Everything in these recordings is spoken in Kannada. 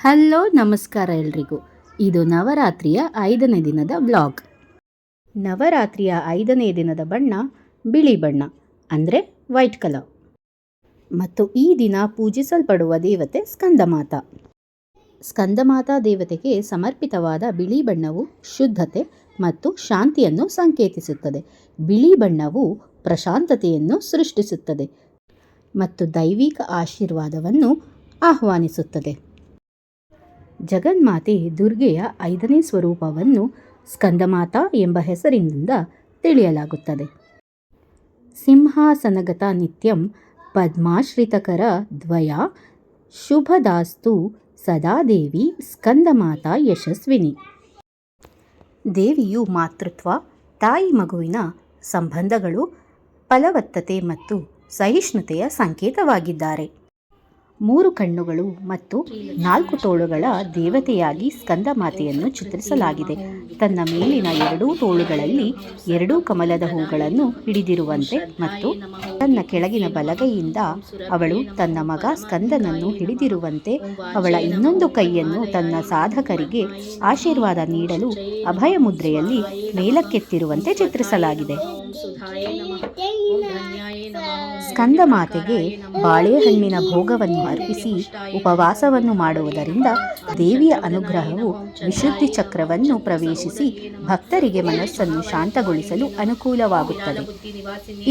ಹಲೋ, ನಮಸ್ಕಾರ ಎಲ್ರಿಗೂ. ಇದು ನವರಾತ್ರಿಯ ಐದನೇ ದಿನದ ವ್ಲಾಗ್. ನವರಾತ್ರಿಯ ಐದನೇ ದಿನದ ಬಣ್ಣ ಬಿಳಿ ಬಣ್ಣ, ಅಂದರೆ ವೈಟ್ ಕಲರ್. ಮತ್ತು ಈ ದಿನ ಪೂಜಿಸಲ್ಪಡುವ ದೇವತೆ ಸ್ಕಂದಮಾತ. ಸ್ಕಂದಮಾತಾ ದೇವತೆಗೆ ಸಮರ್ಪಿತವಾದ ಬಿಳಿ ಬಣ್ಣವು ಶುದ್ಧತೆ ಮತ್ತು ಶಾಂತಿಯನ್ನು ಸಂಕೇತಿಸುತ್ತದೆ. ಬಿಳಿ ಬಣ್ಣವು ಪ್ರಶಾಂತತೆಯನ್ನು ಸೃಷ್ಟಿಸುತ್ತದೆ ಮತ್ತು ದೈವಿಕ ಆಶೀರ್ವಾದವನ್ನು ಆಹ್ವಾನಿಸುತ್ತದೆ. ಜಗನ್ಮಾತೆ ದುರ್ಗೆಯ ಐದನೇ ಸ್ವರೂಪವನ್ನು ಸ್ಕಂದಮಾತಾ ಎಂಬ ಹೆಸರಿನಿಂದ ತಿಳಿಯಲಾಗುತ್ತದೆ. ಸಿಂಹಾಸನಗತ ನಿತ್ಯಂ ಪದ್ಮಾಶ್ರಿತಕರ ದ್ವಯ ಶುಭದಾಸ್ತು ಸದಾ ದೇವಿ ಸ್ಕಂದಮಾತಾ ಯಶಸ್ವಿನಿ. ದೇವಿಯು ಮಾತೃತ್ವ, ತಾಯಿ ಮಗುವಿನ ಸಂಬಂಧಗಳು, ಫಲವತ್ತತೆ ಮತ್ತು ಸಹಿಷ್ಣುತೆಯ ಸಂಕೇತವಾಗಿದ್ದಾರೆ. ಮೂರು ಕಣ್ಣುಗಳು ಮತ್ತು ನಾಲ್ಕು ತೋಳುಗಳ ದೇವತೆಯಾಗಿ ಸ್ಕಂದ ಮಾತೆಯನ್ನು ಚಿತ್ರಿಸಲಾಗಿದೆ. ತನ್ನ ಮೇಲಿನ ಎರಡೂ ತೋಳುಗಳಲ್ಲಿ ಎರಡೂ ಕಮಲದ ಹೂಗಳನ್ನು ಹಿಡಿದಿರುವಂತೆ ಮತ್ತು ತನ್ನ ಕೆಳಗಿನ ಬಲಗೈಯಿಂದ ಅವಳು ತನ್ನ ಮಗ ಸ್ಕಂದನನ್ನು ಹಿಡಿದಿರುವಂತೆ ಅವಳ ಇನ್ನೊಂದು ಕೈಯನ್ನು ತನ್ನ ಸಾಧಕರಿಗೆ ಆಶೀರ್ವಾದ ನೀಡಲು ಅಭಯ ಮುದ್ರೆಯಲ್ಲಿ ಮೇಲಕ್ಕೆತ್ತಿರುವಂತೆ ಚಿತ್ರಿಸಲಾಗಿದೆ. ಸ್ಕಂದ ಮಾತೆಗೆ ಬಾಳೆಹಣ್ಣಿನ ಭೋಗವನ್ನು ಅರ್ಪಿಸಿ ಉಪವಾಸವನ್ನು ಮಾಡುವುದರಿಂದ ದೇವಿಯ ಅನುಗ್ರಹವು ವಿಶುದ್ಧಿ ಚಕ್ರವನ್ನು ಪ್ರವೇಶಿಸಿ ಭಕ್ತರಿಗೆ ಮನಸ್ಸನ್ನು ಶಾಂತಗೊಳಿಸಲು ಅನುಕೂಲವಾಗುತ್ತದೆ.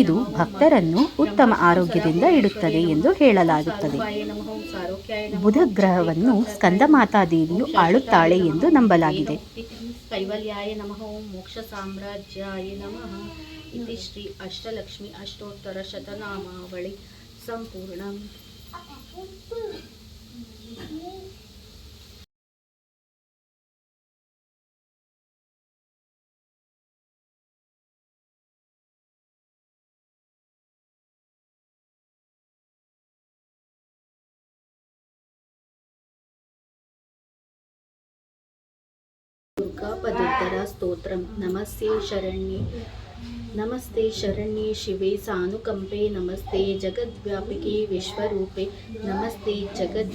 ಇದು ಭಕ್ತರನ್ನು ಉತ್ತಮ ಆರೋಗ್ಯದಿಂದ ಇಡುತ್ತದೆ ಎಂದು ಹೇಳಲಾಗುತ್ತದೆ. ಬುಧ ಗ್ರಹವನ್ನು ಸ್ಕಂದಮಾತಾದೇವಿಯು ಆಳುತ್ತಾಳೆ ಎಂದು ನಂಬಲಾಗಿದೆ. ಕೈವಲ್ಯಾಯ ನಮಃ, ಮೋಕ್ಷ ಸಾಮ್ರಾಜ್ಯಾಯ ನಮಃ. ಇಲ್ಲಿ ಶ್ರೀ ಅಷ್ಟಲಕ್ಷ್ಮಿ ಅಷ್ಟೋತ್ತರ ಶತನಾಮಾವಳಿ ಸಂಪೂರ್ಣ. सम्पूर्णम् दुर्गापदोत्तरा स्तोत्रं नमस्ते शरण्ये नमस्ते शरण्ये शिवे सानुकंपे नमस्ते जगद्व्यापिके विश्वरूपे, नमस्ते जगद्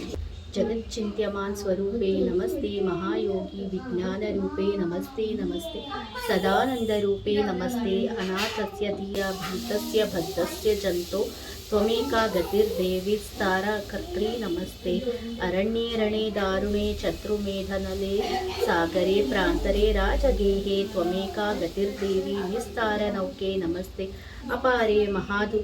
जगच्चिन्त्यमान् स्वरूपे, नमस्ते महायोगी विज्ञानरूपे, नमस्ते नमस्ते सदानन्दरूपे, नमस्ते अनाथस्य धिया भूतस्य भद्रस्य जन्तो ಸ್ವಮೇಕಾ ಗತಿರ್ದೇವಿಸ್ತಾರಕರ್ತ್ರಿ ನಮಸ್ತೆ. ಅರಣ್ಯೇ ರಣೇ ದಾರುಣೇ ಚತುರ್ಮೇಧನಲೆ ಸಾಗರೆ ಪ್ರಾಂತರೆ ರಾಜಗೇಹೆ ತ್ವಮೇಕಾ ಗತಿರ್ದೇವಿ ನಿಸ್ತಾರ ನೌಕೆ ನಮಸ್ತೆ. ಅಪಾರೆ ಮಹಾದು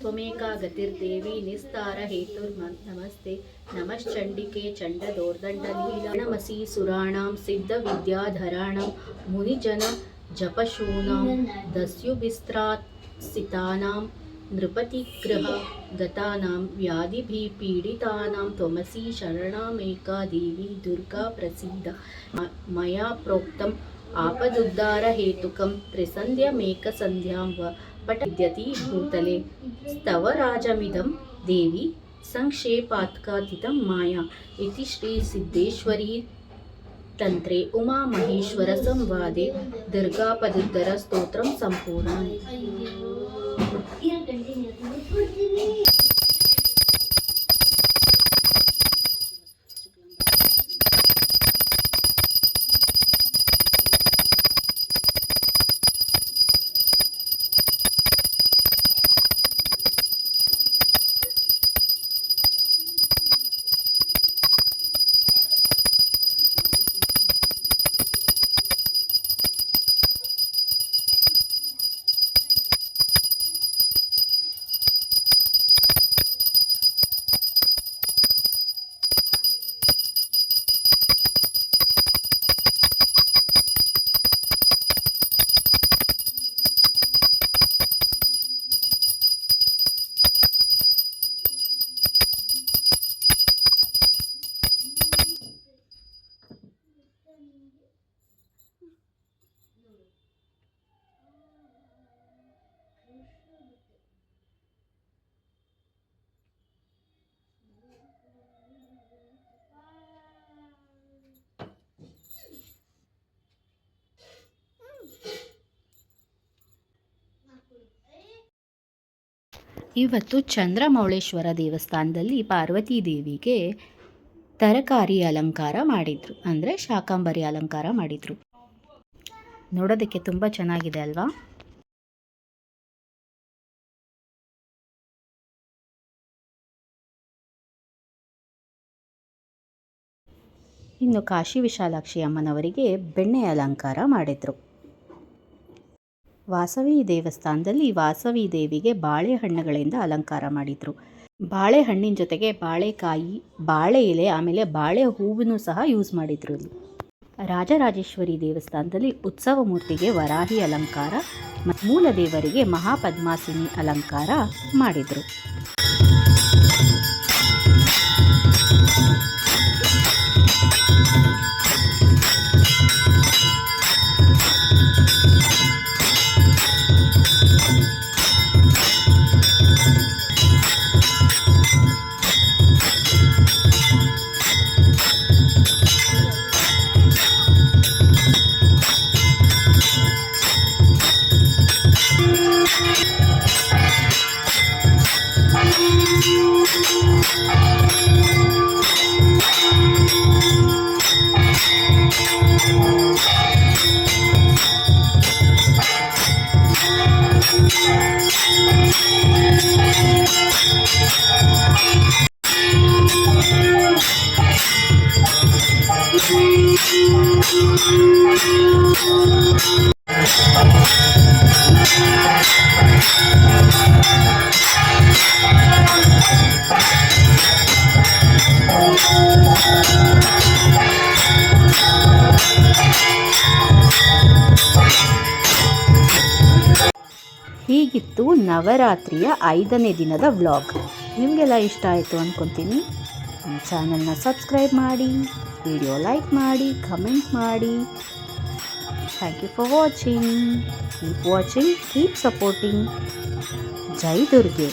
ತ್ವಮೇಕಾ ಗತಿರ್ದೇವಿ ನಿಸ್ತಾರ ಹೇತುರ್ ನಮಸ್ತೆ. ನಮಶ್ಚಂಡಿಕೆ ಚಂಡದೋರ್ದಂಡ ನೀಲಮಸಿ ಸುರಾಣಾಂ ಸಿದ್ಧ ವಿದ್ಯಾಧರಾಣಂ ಮುನಿಜನ ಜಪಶೂನಾಂ ದಸ್ಯುಬಿಸ್ತ್ರಾತ್ಸಿತಾನಾಂ नृपतिग्रह गतानां व्याधिभिः पीडितानां त्वमसि देवी दुर्गा प्रसीद। मया प्रोक्तम् आपदुद्धारहेतुकं त्रिसन्ध्यमेकसन्ध्यां व पठद्यति भूतले। स्तवराजमिदं देवी संक्षेपात्कातितं माया। इति श्रीसिद्धेश्वरी तन्त्रे उमामहेश्वरसंवादे दुर्गापदुद्धरस्तोत्रं सम्पूर्णम्। ಇವತ್ತು ಚಂದ್ರಮೌಳೇಶ್ವರ ದೇವಸ್ಥಾನದಲ್ಲಿ ಪಾರ್ವತಿ ದೇವಿಗೆ ತರಕಾರಿ ಅಲಂಕಾರ ಮಾಡಿದ್ರು. ಅಂದರೆ ಶಾಕಾಂಬರಿ ಅಲಂಕಾರ ಮಾಡಿದ್ರು. ನೋಡೋದಕ್ಕೆ ತುಂಬ ಚೆನ್ನಾಗಿದೆ ಅಲ್ವಾ? ಇನ್ನು ಕಾಶಿ ವಿಶಾಲಾಕ್ಷಿ ಅಮ್ಮನವರಿಗೆ ಬೆಣ್ಣೆ ಅಲಂಕಾರ ಮಾಡಿದ್ರು. ವಾಸವಿ ದೇವಸ್ಥಾನದಲ್ಲಿ ವಾಸವಿ ದೇವಿಗೆ ಬಾಳೆಹಣ್ಣುಗಳಿಂದ ಅಲಂಕಾರ ಮಾಡಿದರು. ಬಾಳೆಹಣ್ಣಿನ ಜೊತೆಗೆ ಬಾಳೆಕಾಯಿ, ಬಾಳೆ ಎಲೆ, ಆಮೇಲೆ ಬಾಳೆ ಹೂವನ್ನು ಸಹ ಯೂಸ್ ಮಾಡಿದ್ರು ಇಲ್ಲಿ. ರಾಜರಾಜೇಶ್ವರಿ ದೇವಸ್ಥಾನದಲ್ಲಿ ಉತ್ಸವ ಮೂರ್ತಿಗೆ ವರಾಹಿ ಅಲಂಕಾರ ಮತ್ತು ಮೂಲ ದೇವರಿಗೆ ಮಹಾಪದ್ಮಾಸಿನಿ ಅಲಂಕಾರ ಮಾಡಿದರು. ಹೀಗಿತ್ತು ನವರಾತ್ರಿಯ ಐದನೇ ದಿನದ ವ್ಲಾಗ್. ನಿಮಗೆಲ್ಲ ಇಷ್ಟ ಆಯಿತು ಅಂದ್ಕೊತೀನಿ ನಮ್ಮ ಚಾನಲ್ನ ಸಬ್ಸ್ಕ್ರೈಬ್ ಮಾಡಿ, ವಿಡಿಯೋ ಲೈಕ್ ಮಾಡಿ, ಕಮೆಂಟ್ ಮಾಡಿ. Thank you for watching keep watching keep supporting Jai Durga.